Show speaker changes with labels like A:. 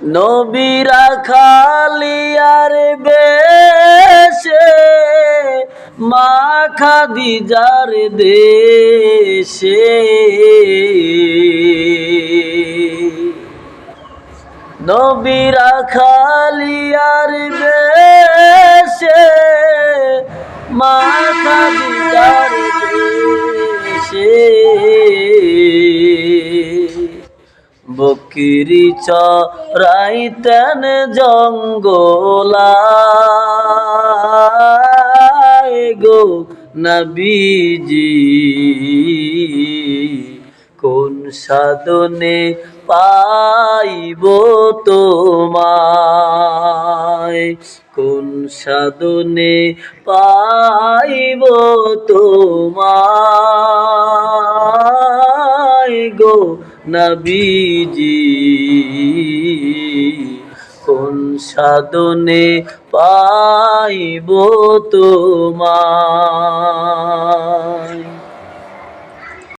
A: নবীরা খালিয়ার বেশে মা খাদিজার দেশে। নবীরা খালিয়ার বেশে মা খাদিজার দেশে। বকিরি চরাইতেন জঙ্গলায় গো নবীজি। কোন সাধনে পাইব তোমায়? কোন সাধনে পাইব তোমায়? গো নবীজি। কোন সাধনে পাইব তোমার